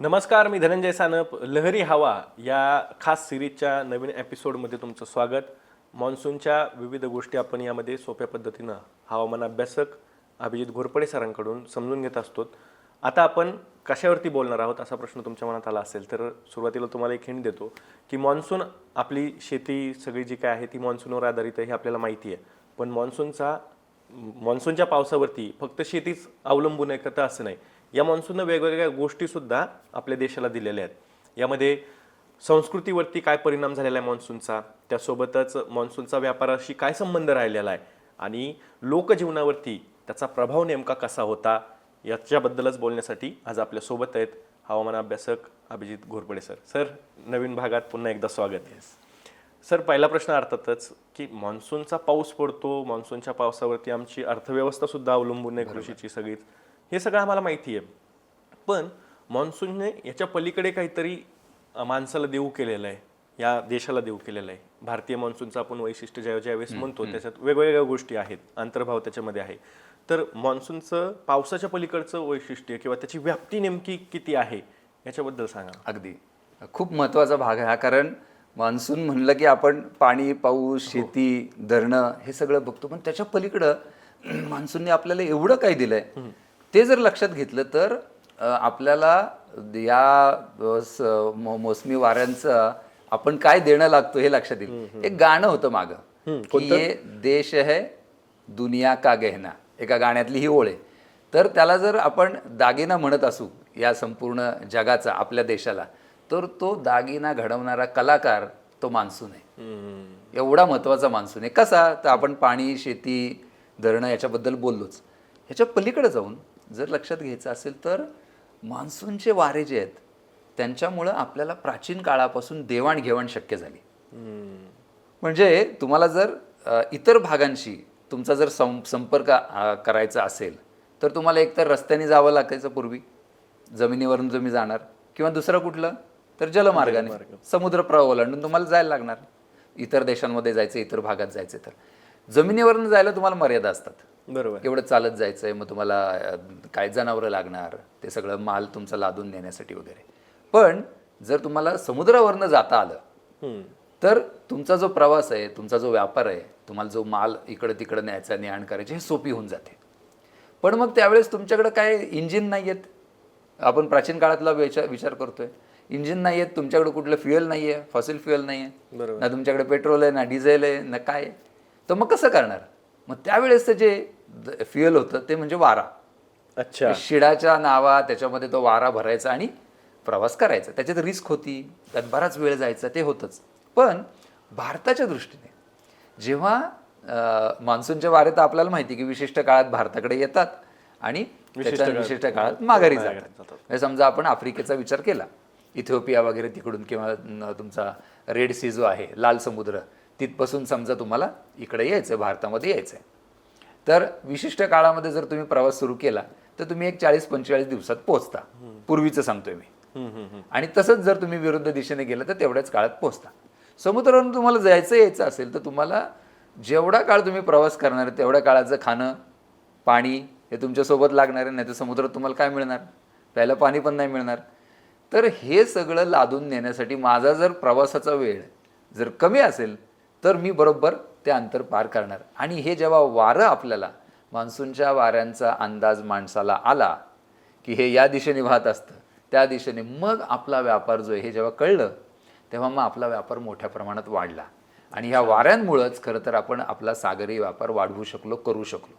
नमस्कार मी धनंजय सानप. लहरी हवा या खास सिरीजच्या नवीन एपिसोडमध्ये तुमचं स्वागत. मान्सूनच्या विविध गोष्टी आपण यामध्ये सोप्या पद्धतीनं हवामान अभ्यासक अभिजित घोरपडे सरांकडून समजून घेत असतो. आता आपण कशावरती बोलणार आहोत असा प्रश्न तुमच्या मनात आला असेल तर सुरुवातीला तुम्हाला एक हिंट देतो की मान्सून आपली शेती सगळी जी काय आहे ती मान्सूनवर आधारित आहे हे आपल्याला माहिती आहे. पण मान्सूनचा मान्सूनच्या पावसावरती फक्त शेतीच अवलंबून आहे का तर असं नाही. या मान्सूननं वेगवेगळ्या गोष्टीसुद्धा आपल्या देशाला दिलेल्या आहेत. यामध्ये संस्कृतीवरती काय परिणाम झालेला आहे मान्सूनचा? त्यासोबतच मान्सूनचा व्यापाराशी काय संबंध राहिलेला आहे? आणि लोकजीवनावरती त्याचा प्रभाव नेमका कसा होता? याच्याबद्दलच बोलण्यासाठी आज आपल्यासोबत आहेत हवामान अभ्यासक अभिजित घोरपडे सर. सर नवीन भागात पुन्हा एकदा स्वागत आहे. सर पहिला प्रश्न अर्थातच की मान्सूनचा पाऊस पडतो. मान्सूनच्या पावसावरती आमची अर्थव्यवस्था सुद्धा अवलंबून आहे कृषीची सगळीच. हे सगळं आम्हाला माहिती आहे. पण मान्सूनने याच्या पलीकडे काहीतरी माणसाला देऊ केलेलं आहे या देशाला देऊ केलेलं आहे भारतीय मान्सूनचं आपण वैशिष्ट्य ज्या ज्यावेळेस म्हणतो त्याच्यात वेगवेगळ्या गोष्टी आहेत. अंतर्भाव त्याच्यामध्ये आहे. तर मान्सूनचं पावसाच्या पलीकडचं वैशिष्ट्य किंवा त्याची व्याप्ती नेमकी किती आहे याच्याबद्दल सांगा. अगदी. खूप महत्त्वाचा भाग आहे हा कारण मान्सून म्हणलं की आपण पाणी पाऊस शेती धरणं हे सगळं बघतो. पण त्याच्या पलीकडं मान्सूनने आपल्याला एवढं काय दिलंय ते जर लक्षात घेतलं तर आपल्याला या स- मोसमी वाऱ्यांचं आपण काय देणं लागतो हे लक्षात येईल. एक गाणं होतं मागं की ये देश है दुनिया का गहना एका गाण्यातली ही ओळ आहे. तर त्याला जर आपण दागिना म्हणत असू या संपूर्ण जगाचा आपल्या देशाला तर तो दागिना घडवणारा कलाकार तो मान्सून आहे. एवढा महत्त्वाचा मान्सून आहे. कसा? तर आपण पाणी शेती धरणं याच्याबद्दल बोललोच. ह्याच्या पलीकडे जाऊन जर लक्षात घ्यायचं असेल तर मान्सूनचे वारे जे आहेत त्यांच्यामुळं आपल्याला प्राचीन काळापासून देवाणघेवाण शक्य झाली. म्हणजे तुम्हाला जर इतर भागांशी तुमचा जर सं संपर्क करायचा असेल तर तुम्हाला एकतर रस्त्याने जावं लागायचं पूर्वी जमिनीवरून तुम्ही जाणार किंवा दुसरं कुठलं तर जलमार्गाने समुद्र प्रवाह ओलांडून तुम्हाला जायला लागणार. इतर देशांमध्ये जायचं इतर भागात जायचं तर. जमिनीवरून जायला तुम्हाला मर्यादा असतात. बरोबर. एवढं चालत जायचं आहे मग तुम्हाला काय जनावरं लागणार ते सगळं माल तुमचा लादून नेण्यासाठी वगैरे. पण जर तुम्हाला समुद्रावरनं जाता आलं. तर तुमचा जो प्रवास आहे तुमचा जो व्यापार आहे तुम्हाला जो माल इकडं तिकडं न्यायचा ने आण करायची हे सोपी होऊन जाते. पण मग त्यावेळेस तुमच्याकडे काय इंजिन नाही आहेत आपण प्राचीन काळातला विचार विचार करतोय. इंजिन नाही आहेत तुमच्याकडे कुठलं फ्युएल नाही आहे फॉसिल फ्युएल नाही आहे. ना तुमच्याकडे पेट्रोल आहे ना डिझेल आहे ना काय. तर मग कसं करणार? मग त्यावेळेसचं जे फ्युएल होतं ते म्हणजे वारा. अच्छा. शिडाच्या नावा त्याच्यामध्ये तो वारा भरायचा आणि प्रवास करायचा. त्याच्यात रिस्क होती त्यात बराच वेळ जायचा ते होतंच. पण भारताच्या दृष्टीने जेव्हा अं, मान्सूनचे वारे तर आपल्याला माहिती की विशिष्ट काळात भारताकडे येतात आणि विशिष्ट काळात माघारी जातात. म्हणजे समजा आपण आफ्रिकेचा विचार केला इथिओपिया वगैरे तिकडून किंवा तुमचा रेड सी जो आहे लाल समुद्र तिथपासून समजा तुम्हाला इकडे यायचं भारतामध्ये यायचं आहे तर विशिष्ट काळामध्ये जर तुम्ही प्रवास सुरू केला तर तुम्ही एक चाळीस पंचेचाळीस दिवसात पोहोचता. पूर्वीचं सांगतोय मी. आणि तसंच जर तुम्ही विरुद्ध दिशेने गेलं तर तेवढ्याच काळात पोहोचता. समुद्रावरून तुम्हाला जायचं यायचं असेल तर तुम्हाला जेवढा काळ तुम्ही प्रवास करणार आहे तेवढ्या काळाचं खाणं पाणी हे तुमच्यासोबत लागणार आहे नाही तर समुद्रात तुम्हाला काय मिळणार? प्यायला पाणी पण नाही मिळणार. तर हे सगळं लादून नेण्यासाठी माझा जर प्रवासाचा वेळ जर कमी असेल तर मी बरोबर ते अंतर पार करणार. आणि हे जेव्हा वारं आपल्याला मान्सूनच्या वाऱ्यांचा अंदाज माणसाला आला की हे या दिशेने वाहत असतं त्या दिशेने मग आपला व्यापार जो आहे हे जेव्हा कळलं तेव्हा मग आपला व्यापार मोठ्या प्रमाणात वाढला. आणि ह्या वाऱ्यांमुळंच खरं तर आपण आपला सागरी व्यापार वाढवू शकलो करू शकलो.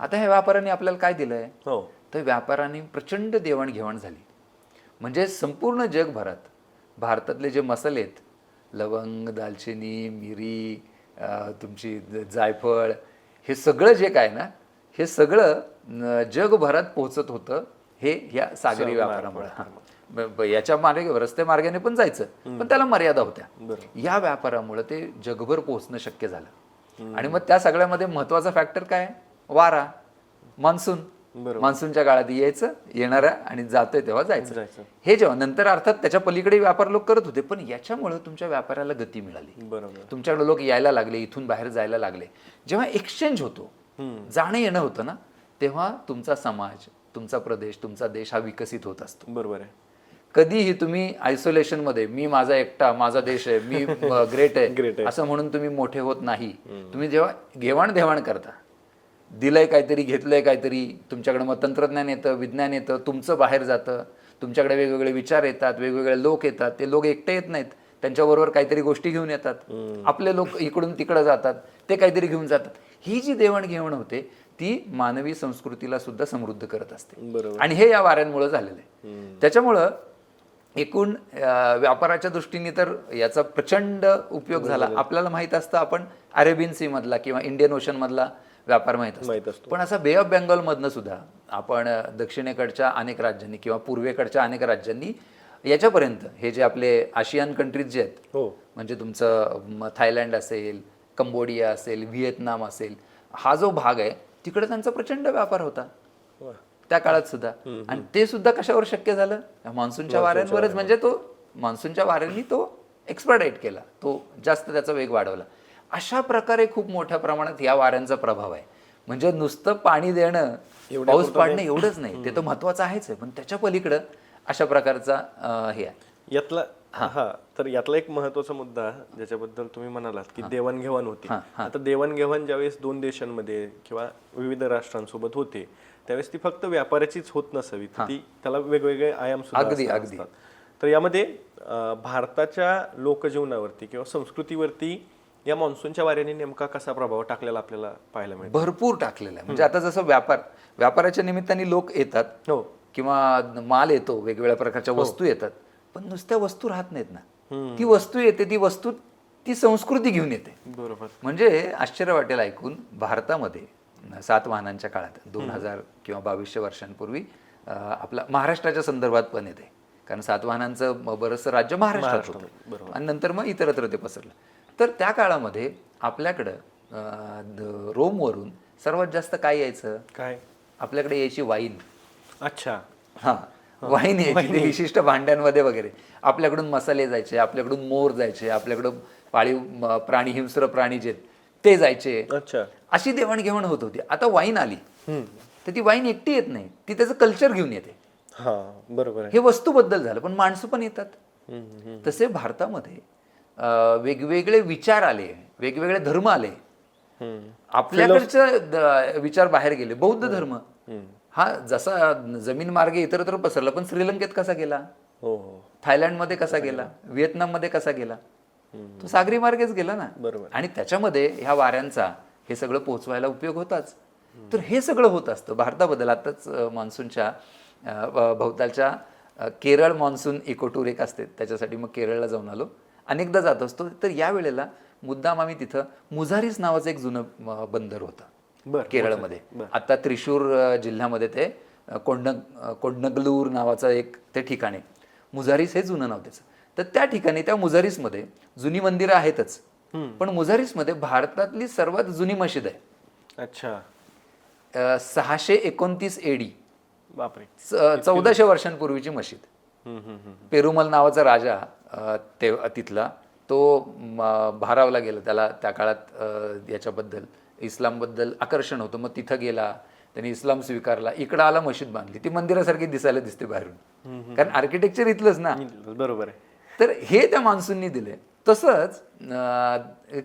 आता ह्या व्यापाराने आपल्याला काय दिलंय? हो. तर व्यापाराने प्रचंड देवाणघेवाण झाली. म्हणजे संपूर्ण जगभरात भारतातले जे मसाले आहेत लवंग दालचिनी मिरी तुमची जायफळ हे सगळं जे काय ना हे सगळं जगभरात पोहोचत होतं हे ह्या सागरी व्यापारामुळे. याच्या मार्गे रस्ते मार्गाने पण जायचं पण त्याला मर्यादा होत्या. या व्यापारामुळे ते जगभर पोहोचणं शक्य झालं. आणि मग त्या सगळ्यामध्ये महत्त्वाचा फॅक्टर काय? वारा मान्सून. मान्सूनच्या काळात यायचं येणाऱ्या आणि जातोय तेव्हा जायचं. हे जेव्हा नंतर अर्थात त्याच्या पलीकडे व्यापार लोक करत होते पण याच्यामुळे तुमच्या व्यापाराला गती मिळाली. बरोबर. तुमच्याकडे लोक यायला लागले इथून बाहेर जायला लागले. जेव्हा एक्सचेंज होतो जाणं येणं होतं ना तेव्हा तुमचा समाज तुमचा प्रदेश तुमचा देश हा विकसित होत असतो. बरोबर आहे. कधीही तुम्ही आयसोलेशनमध्ये मी माझा एकटा माझा देश आहे मी ग्रेट आहे. असं म्हणून तुम्ही मोठे होत नाही. तुम्ही जेव्हा घेवाण देवाण करता दिलंय काहीतरी घेतलंय काहीतरी तुमच्याकडे मग तंत्रज्ञान येतं विज्ञान येतं तुमचं बाहेर जातं तुमच्याकडे वेगवेगळे विचार येतात वेगवेगळे लोक येतात ते लोक एकटे येत नाहीत त्यांच्याबरोबर काहीतरी गोष्टी घेऊन येतात. आपले लोक इकडून तिकडं जातात ते काहीतरी घेऊन जातात. ही जी देवाणघेवाण होते ती मानवी संस्कृतीला सुद्धा समृद्ध करत असते. आणि हे या वाऱ्यांमुळे झालेलं आहे. त्याच्यामुळं एकूण व्यापाराच्या दृष्टीने तर याचा प्रचंड उपयोग झाला. आपल्याला माहीत असतं आपण अरेबियन सी मधला किंवा इंडियन ओशन मधला व्यापार माहीत असतो. पण असा बे ऑफ बेंगॉल मधनं सुद्धा आपण दक्षिणेकडच्या अनेक राज्यांनी किंवा पूर्वेकडच्या अनेक राज्यांनी याच्यापर्यंत हे जे आपले आशियान कंट्रीज जे आहेत हो. म्हणजे तुमचं थायलंड असेल कंबोडिया असेल व्हिएतनाम असेल हा जो भाग आहे तिकडे त्यांचा प्रचंड व्यापार होता. त्या काळात सुद्धा. आणि ते सुद्धा कशावर शक्य झालं? मान्सूनच्या वाऱ्यांवरच. म्हणजे तो मान्सूनच्या वाऱ्यांनी तो एक्सपर्टाईट केला. तो जास्त त्याचा वेग वाढवला. अशा प्रकारे खूप मोठ्या प्रमाणात या वाऱ्यांचा प्रभाव आहे. म्हणजे नुसतं पाणी देणं पाऊस पाडणं एवढंच नाही. ते तर महत्वाचं आहेच आहे. पण त्याच्या पलीकडं अशा प्रकारचा हे आहे. यातला हा. तर यातला एक महत्त्वाचा मुद्दा ज्याच्याबद्दल तुम्ही म्हणालात की देवाणघेवाण होती. आता देवाणघेवाण ज्यावेळेस दोन देशांमध्ये किंवा विविध राष्ट्रांसोबत होते त्यावेळेस ती फक्त व्यापाराचीच होत नसावी. ती त्याला वेगवेगळे आयाम सुद्धा अगदी. तर यामध्ये भारताच्या लोकजीवनावरती किंवा संस्कृतीवरती या मान्सूनच्या वाऱ्याने नेमका कसा प्रभाव टाकलेला आपल्याला पाहायला मिळतो? भरपूर टाकलेला आहे. म्हणजे आता जसं व्यापार व्यापाराच्या निमित्ताने लोक येतात हो. किंवा माल येतो वेगवेगळ्या प्रकारच्या वस्तू येतात पण नुसत्या वस्तू राहत नाहीत ना. ती वस्तू येते ती वस्तू ती संस्कृती घेऊन येते. बरोबर. म्हणजे आश्चर्य वाटेल ऐकून भारतामध्ये सात वाहनांच्या काळात दोन हजार किंवा बावीसशे वर्षांपूर्वी आपला महाराष्ट्राच्या संदर्भात पण येते. कारण सात वाहनांचं बरंचसं राज्य महाराष्ट्रात होतं. आणि नंतर मग इतरत्र ते पसरलं. तर त्या काळामध्ये आपल्याकडं रोमवरून सर्वात जास्त काय यायचं? काय? आपल्याकडे यायची वाईन. अच्छा. हा. वाईन यायची विशिष्ट भांड्यांमध्ये वगैरे. आपल्याकडून मसाले जायचे आपल्याकडून मोर जायचे आपल्याकडून पाळीव प्राणी हिंस्र प्राणी जे ते जायचे. अच्छा. अशी देवाणघेवाण होत होती. आता वाईन आली. तर ती वाईन एकटी येत नाही. ती त्याचं कल्चर घेऊन येते. हा. बरोबर हे वस्तूबद्दल झालं पण माणसं पण येतात. तसे भारतामध्ये वेगवेगळे विचार आले वेगवेगळे धर्म आले. आपल्याकडचं विचार बाहेर गेले. बौद्ध धर्म. हा जसा जमीन मार्गे इतरत्र पसरला पण श्रीलंकेत कसा गेला? हो हो. थायलंडमध्ये कसा गेला? व्हिएतनाममध्ये कसा गेला? तो सागरी मार्गेच गेला ना. बरोबर. आणि त्याच्यामध्ये ह्या वाऱ्यांचा हे सगळं पोहोचवायला उपयोग होताच. तर हे सगळं होत असतं. भारताबद्दल आताच मान्सूनच्या भोवतालच्या केरळ मान्सून इको टूर एक असते. त्याच्यासाठी मग केरळला जाऊन आलो. अनेकदा जात असतो. तर या वेळेला मुद्दाम आम्ही तिथं मुझारीस नावाचं एक जुनं बंदर होतं केरळमध्ये. आता त्रिशूर जिल्ह्यामध्ये ते अ, कोंडगलूर नावाचं एक ते ठिकाण आहे. मुझारीस हे जुनं नाव त्याचं. तर त्या ठिकाणी त्या मुझारीसमध्ये जुनी मंदिरं आहेतच. पण मुझारीसमध्ये भारतातली सर्वात जुनी मशीद आहे. अच्छा. सहाशे एकोणतीस एडी बापरे. चौदाशे वर्षांपूर्वीची मशीद. पेरुमल नावाचा राजा ते तिथला. तो भारावला गेला त्याला त्या काळात याच्याबद्दल. इस्लामबद्दल आकर्षण होतं. मग तिथं गेला. त्यांनी इस्लाम स्वीकारला. इकडं आला मशीद बांधली. ती मंदिरासारखी दिसायला दिसते बाहेरून. कारण आर्किटेक्चर इथलंच ना. बरोबर आहे. तर हे त्या मान्सूननी दिले तसंच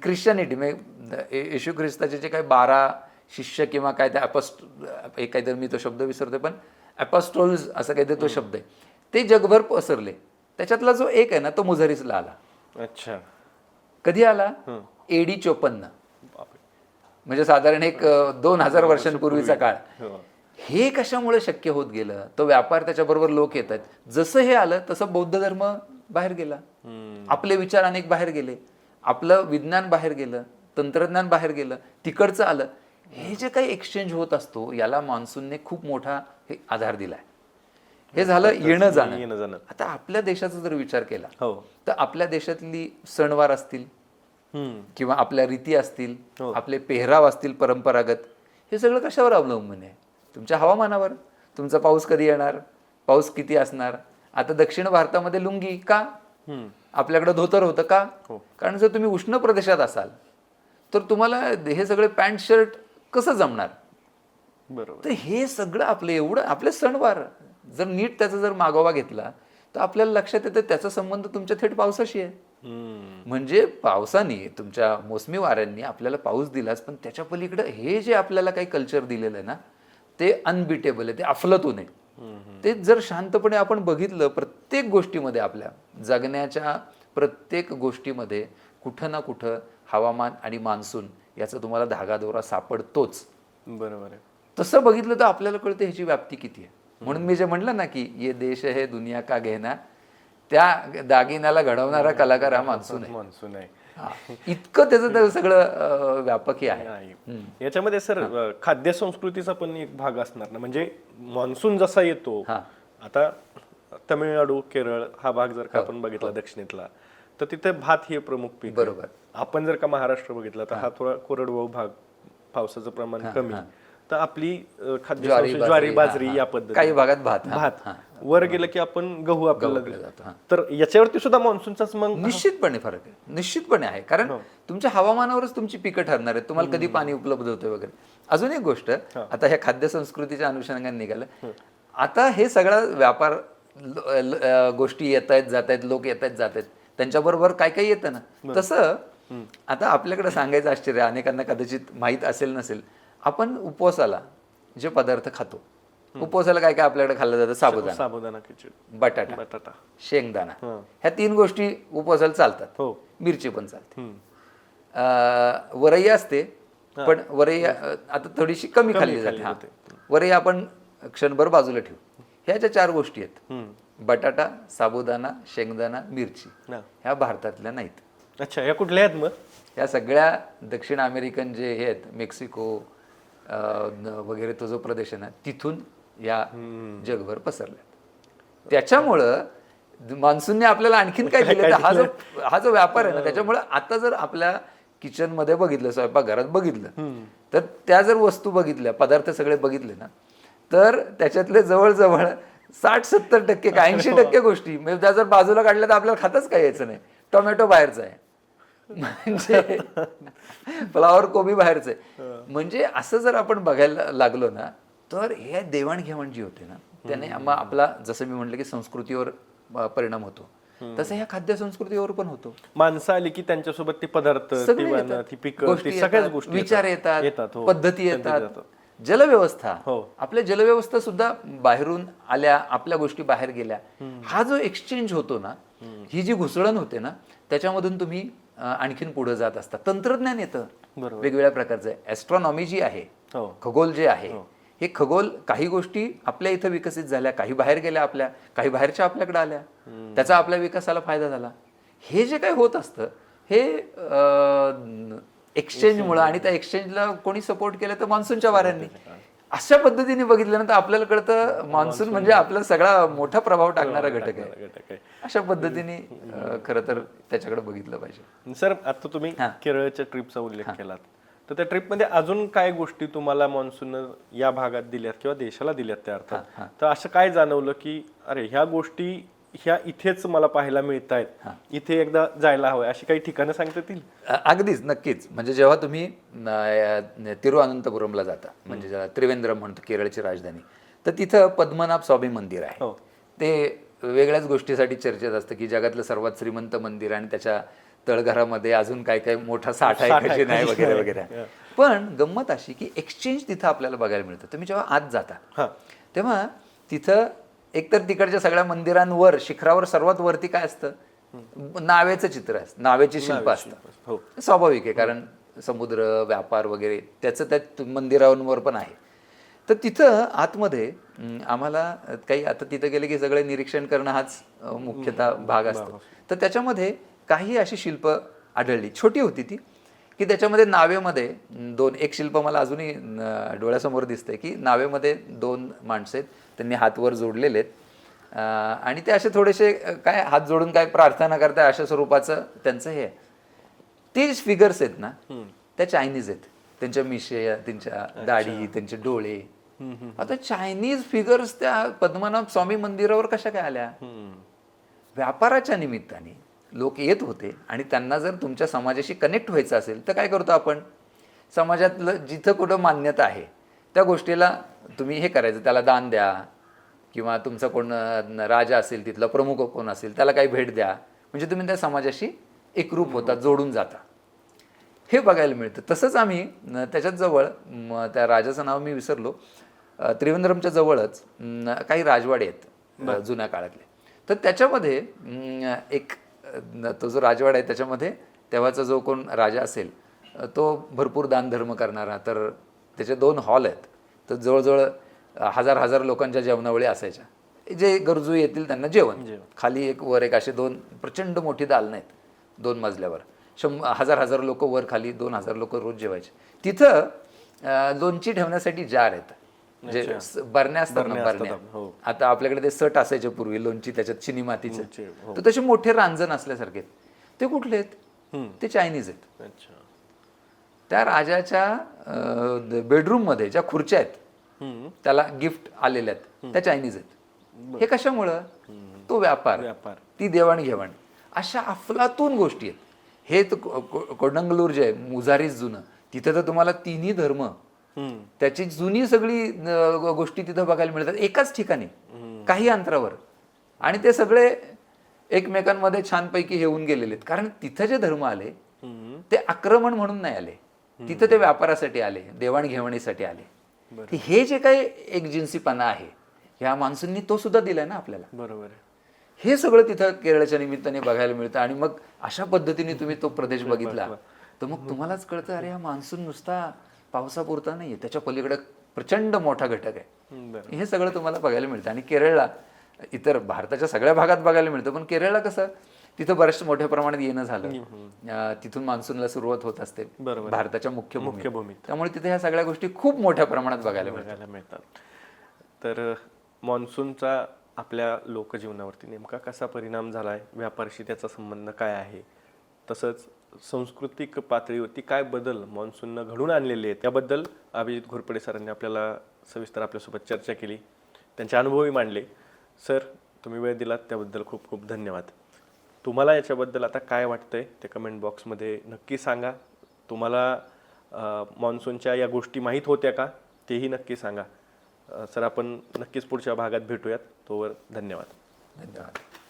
ख्रिश्चनिटी म्हणजे येशू ख्रिस्ताचे जे काही बारा शिष्य किंवा काय ते अपस्ट एक काहीतरी मी तो शब्द विसरतोय पण अपॉस्टोल्स असं काहीतरी तो शब्द आहे. ते जगभर पसरले. त्याच्यातला जो एक आहे ना तो मुझारीसला आला. अच्छा. कधी आला? एडी चोपन्न. म्हणजे साधारण एक दोन हजार वर्षांपूर्वीचा काळ. हो. हे कशामुळे शक्य होत गेलं? तो व्यापार त्याच्याबरोबर लोक येत आहेत जसं हे आलं तसं बौद्ध धर्म बाहेर गेला. आपले विचार अनेक बाहेर गेले. आपलं विज्ञान बाहेर गेलं. तंत्रज्ञान बाहेर गेलं. तिकडचं आलं. हे जे काही एक्सचेंज होत असतो याला मान्सूनने खूप मोठा हे आधार दिलाय. हे झालं येणं जाणं. येणं जाणं. आता आपल्या देशाचा जर विचार केला हो. तर आपल्या देशातली सणवार असतील. किंवा आपल्या रीती असतील आपले पेहराव असतील परंपरागत हे सगळं कशावर अवलंबून आहे? तुमच्या हवामानावर? तुमचा पाऊस कधी येणार? पाऊस किती असणार? आता दक्षिण भारतामध्ये लुंगी का. आपल्याकडे धोतर होतं का? हो. कारण जर तुम्ही उष्ण प्रदेशात असाल तर तुम्हाला हे सगळे पॅन्ट शर्ट कसं जमणार? बरोबर. तर हे सगळं आपलं एवढं आपले सणवार जर नीट त्याचा जर मागोवा घेतला तर आपल्याला लक्षात येतं त्याचा संबंध तुमच्या थेट पावसाशी आहे. म्हणजे पावसाने तुमच्या मोसमी वाऱ्यांनी आपल्याला पाऊस दिलाच पण त्याच्या पलीकडे हे जे आपल्याला काही कल्चर दिलेलं आहे ना ते अनबिटेबल आहे ते अफलतून आहे. ते जर शांतपणे आपण बघितलं प्रत्येक गोष्टीमध्ये आपल्या जगण्याच्या प्रत्येक गोष्टीमध्ये कुठं ना कुठं हवामान आणि मान्सून याचा तुम्हाला धागादोरा सापडतोच. बरोबर आहे. तसं बघितलं तर आपल्याला कळतं ह्याची व्याप्ती किती आहे. म्हणून मी जे म्हटलं ना की ये देश है दुनिया का घेना त्या दागिन्याला घडवणारा कलाकार हा मान्सून आहे. मान्सून आहे. हा. इतकं त्याचं त्याचं सगळं अं, व्यापकही आहे. याच्यामध्ये सर खाद्य संस्कृतीचा पण एक भाग असणार ना. म्हणजे मान्सून जसा येतो हा. आता तमिळनाडू केरळ हा भाग जर हो, का आपण बघितला दक्षिणेतला तर तिथे भात हे प्रमुख पीक. बरोबर. आपण जर का महाराष्ट्र बघितला तर हा. थोडा कोरडवाहू भाग पावसाचं प्रमाण कमी. तर आपली खाद्य ज्वारी, ज्वारी बाजरी, हा, या हा. पद्धती काही भागात भात, हा, भात. हा. वर गेलं की आपण गहू आपल्याला हा. तर याच्यावरती सुद्धा मान्सूनचाच मग निश्चितपणे फरक आहे. निश्चितपणे आहे. कारण तुमच्या हवामानावरच तुमची पिकं ठरणार आहेत. तुम्हाला कधी पाणी उपलब्ध होतं वगैरे. अजून एक गोष्ट आता ह्या खाद्य संस्कृतीच्या अनुषंगाने निघालं. आता हे सगळा व्यापार गोष्टी येत आहेत जात आहेत लोक येत आहेत जात आहेत. त्यांच्याबरोबर काय काय येतं ना? तसं आता आपल्याकडे सांगायचं आश्चर्य अनेकांना कदाचित माहीत असेल नसेल. आपण उपवासाला जे पदार्थ खातो उपवासाला काय काय आपल्याकडे खाल्लं जातं? साबुदाणा. साबुदाणा खिचडी. बटाटा. बटाटा. शेंगदाणा. हं. ह्या तीन गोष्टी उपवासाला चालतात. हो. मिरची पण चालते. वरई असते पण वरई आता थोडीशी कमी खाल्ली जाते. वरई आपण क्षणभर बाजूला ठेवू. ह्या ज्या चार गोष्टी आहेत. बटाटा साबुदाणा शेंगदाणा मिरची. ह्या भारतातल्या नाहीत. अच्छा या कुठल्या आहेत मग? ह्या सगळ्या दक्षिण अमेरिकन जे हे आहेत मेक्सिको वगैरे तो जो प्रदेश आहे ना तिथून या जगभर पसरल्या त्याच्यामुळं मान्सूनने आपल्याला आणखीन काय दिलं? हा जो हा जो व्यापार आहे ना त्याच्यामुळं आता जर आपल्या किचनमध्ये बघितलं स्वयंपाकघरात बघितलं तर त्या जर वस्तू बघितल्या पदार्थ सगळे बघितले ना तर त्याच्यातले जवळजवळ साठ सत्तर टक्के का ऐंशी टक्के गोष्टी म्हणजे त्या जर बाजूला काढल्या तर आपल्याला खातच काय यायचं नाही. टोमॅटो बाहेरचा आहे. म्हणजे फ्लावर कोबी बाहेरचं. म्हणजे असं जर आपण बघायला लागलो ना तर हे देवाणघेवाण जी होते ना त्याने मग आपला जसं मी म्हटलं की संस्कृतीवर परिणाम होतो. तसं ह्या खाद्य संस्कृतीवर पण होतो. माणसं आली की त्यांच्यासोबत ते पदार्थ सगळ्याच गोष्टी विचार येतात. हो. पद्धती येतात. जलव्यवस्था. हो. आपल्या जलव्यवस्था सुद्धा बाहेरून आल्या आपल्या गोष्टी बाहेर गेल्या. हा. जो एक्सचेंज होतो ना ही जी घुसळण होते ना त्याच्यामधून तुम्ही आणखीन पुढे जात असता तंत्रज्ञान येतं. वेगवेगळ्या प्रकारचं. ॲस्ट्रॉनॉमी जी आहे हो. खगोल जे आहे हे. खगोल काही गोष्टी आपल्या इथं विकसित झाल्या काही बाहेर गेल्या आपल्या काही बाहेरच्या आपल्याकडे आल्या. त्याचा आपल्या विकासाला फायदा झाला. हे जे काही होत असतं हे एक्सचेंजमुळं आणि त्या एक्सचेंजला कोणी सपोर्ट केलं तर मान्सूनच्या वाऱ्यांनी. अशा पद्धतीने बघितलं ना तर आपल्याला कळतं मान्सून म्हणजे आपला सगळा मोठा प्रभाव टाकणारा घटक आहे. घटक आहे. अशा पद्धतीने खरं तर त्याच्याकडे बघितलं पाहिजे. सर आता तुम्ही केरळच्या ट्रिपचा उल्लेख केलात. तर त्या ट्रिपमध्ये अजून काय गोष्टी तुम्हाला मान्सून या भागात दिल्यात किंवा देशाला दिल्यात त्या अर्थात? तर असं काय जाणवलं की अरे ह्या गोष्टी ह्या इथेच मला पाहायला मिळत आहेत इथे एकदा जायला हवंय अशी काही ठिकाणं सांगता येतील अगदीच नक्कीच. म्हणजे जेव्हा तुम्ही तिरुअनंतपुरमला जाता म्हणजे ज्याला त्रिवेंद्रम म्हणतो केरळची राजधानी तर तिथं पद्मनाभ स्वामी मंदिर आहे. हो. ते वेगळ्याच गोष्टीसाठी चर्चेत असतं की जगातलं सर्वात श्रीमंत मंदिर आणि त्याच्या तळघरामध्ये अजून काय काय मोठा साठा आहे नाही वगैरे वगैरे. पण गंमत अशी की एक्सचेंज तिथं आपल्याला बघायला मिळतं. तुम्ही जेव्हा आत जाता तेव्हा तिथं एकतर तिकडच्या सगळ्या मंदिरांवर शिखरावर सर्वात वरती काय असतं? नावेचं चित्र असतं. नावेची शिल्प असतं. हो. स्वाभाविक आहे कारण समुद्र व्यापार वगैरे त्याचं त्या मंदिरांवर पण आहे. तर तिथं आतमध्ये आम्हाला काही आता तिथं गेले की सगळे निरीक्षण करणं हाच मुख्यतः भाग असतो. तर त्याच्यामध्ये काही अशी शिल्प आढळली. छोटी होती ती की त्याच्यामध्ये नावेमध्ये दोन एक शिल्प मला अजूनही डोळ्यासमोर दिसतंय की नावेमध्ये दोन माणसं आहेत. त्यांनी हात वर जोडलेले आहेत आणि ते असे थोडेसे काय हात जोडून काय प्रार्थना करताय अशा स्वरूपाचं त्यांचं हे ते फिगर्स आहेत ना त्या चायनीज आहेत. त्यांच्या मिशे त्यांच्या दाढी त्यांचे डोळे. आता चायनीज फिगर्स त्या पद्मनाभ स्वामी मंदिरावर कशा काय आल्या? व्यापाराच्या निमित्ताने लोक येत होते आणि त्यांना जर तुमच्या समाजाशी कनेक्ट व्हायचं असेल तर काय करतो आपण? समाजातलं जिथं कुठं मान्यता आहे त्या गोष्टीला तुम्ही हे करायचं त्याला दान द्या. किंवा तुमचा कोण राजा असेल तिथला प्रमुख कोण असेल त्याला काही भेट द्या. म्हणजे तुम्ही त्या समाजाशी एकरूप होता जोडून जाता. हे बघायला मिळतं. तसंच आम्ही न, त्याच्याच जवळ त्या राजाचं नाव मी विसरलो. त्रिवेंद्रमच्या जवळच काही राजवाडे आहेत जुन्या काळातले. तर त्याच्यामध्ये एक तो जो राजवाडा आहे त्याच्यामध्ये तेव्हाचा जो कोण राजा असेल तो भरपूर दानधर्म करणारा. तर त्याचे दोन हॉल आहेत. तर जवळजवळ हजार हजार लोकांच्या जेवणावळी असायच्या. जे गरजू येतील त्यांना जेवण. खाली एक वर एक असे दोन प्रचंड मोठी दालनं आहेत दोन मजल्यावर. शंभ हजार हजार लोक वर खाली दोन हजार लोक रोज जेवायचे. तिथं लोणची ठेवण्यासाठी जार आहेत. म्हणजे बरण्या असतात ना बरण्या हो. आता आपल्याकडे ते सट असायचे पूर्वी लोणची त्याच्यात चिनी मातीचे. हो. तर तसे मोठे रांजण असल्यासारखे. ते कुठले आहेत. ते चायनीज आहेत. अच्छा. त्या राजाच्या बेडरूममध्ये ज्या खुर्च्या आहेत. त्याला गिफ्ट आलेल्या आहेत. त्या चायनीज आहेत. हे कशामुळं? तो व्यापार. व्यापार. ती देवाणघेवाण. अशा अफलातून गोष्टी आहेत. हे कोडंगलूर जे आहे मुजारीच जुनं तिथं तर तुम्हाला तिन्ही धर्म. त्याची जुनी सगळी गोष्टी तिथं बघायला मिळतात. एकाच ठिकाणी. काही अंतरावर. आणि ते सगळे एकमेकांमध्ये छानपैकी हेऊन गेलेले आहेत. कारण तिथं जे धर्म आले. ते आक्रमण म्हणून नाही आले. तिथं ते व्यापारासाठी आले देवाणघेवाणीसाठी आले. हे जे काही एक जिन्सीपणा आहे ह्या माणसांनी तो सुद्धा दिलाय ना आपल्याला. बरोबर हे सगळं तिथं केरळच्या निमित्ताने बघायला मिळतं आणि मग अशा पद्धतीने तुम्ही तो प्रदेश बघितला. तर मग तुम्हालाच कळतं अरे हा मान्सून नुसता पावसापुरता नाहीये त्याच्या पलीकडे प्रचंड मोठा घटक आहे. हे सगळं तुम्हाला बघायला मिळतं. आणि केरळला इतर भारताच्या सगळ्या भागात बघायला मिळतं पण केरळला कसं तिथं बऱ्याच मोठ्या प्रमाणात येणं झालं. तिथून मान्सूनला सुरुवात होत असते. बरोबर. भारताच्या मुख्य. मुख्य भूमीत. त्यामुळे तिथे ह्या सगळ्या गोष्टी खूप मोठ्या प्रमाणात बघायला मिळतात. बघायला मिळतात. तर मान्सूनचा आपल्या लोकजीवनावरती नेमका कसा परिणाम झाला आहे व्यापाराशी त्याचा संबंध काय आहे? तसंच सांस्कृतिक पातळीवरती काय बदल मान्सूननं घडून आणलेले आहेत? याबद्दल अभिजित घोरपडे सरांनी आपल्याला सविस्तर आपल्यासोबत चर्चा केली. त्यांचे अनुभवही मांडले. सर तुम्ही वेळ दिलात. त्याबद्दल खूप खूप धन्यवाद. तुम्हाला याच्याबद्दल आता काय वाटतंय? ते कमेंट बॉक्समध्ये नक्की सांगा. तुम्हाला मान्सूनच्या या गोष्टी माहीत होत्या का? तेही नक्की सांगा. सर आपण नक्कीच पुढच्या भागात भेटूयात. तोवर धन्यवाद. धन्यवाद.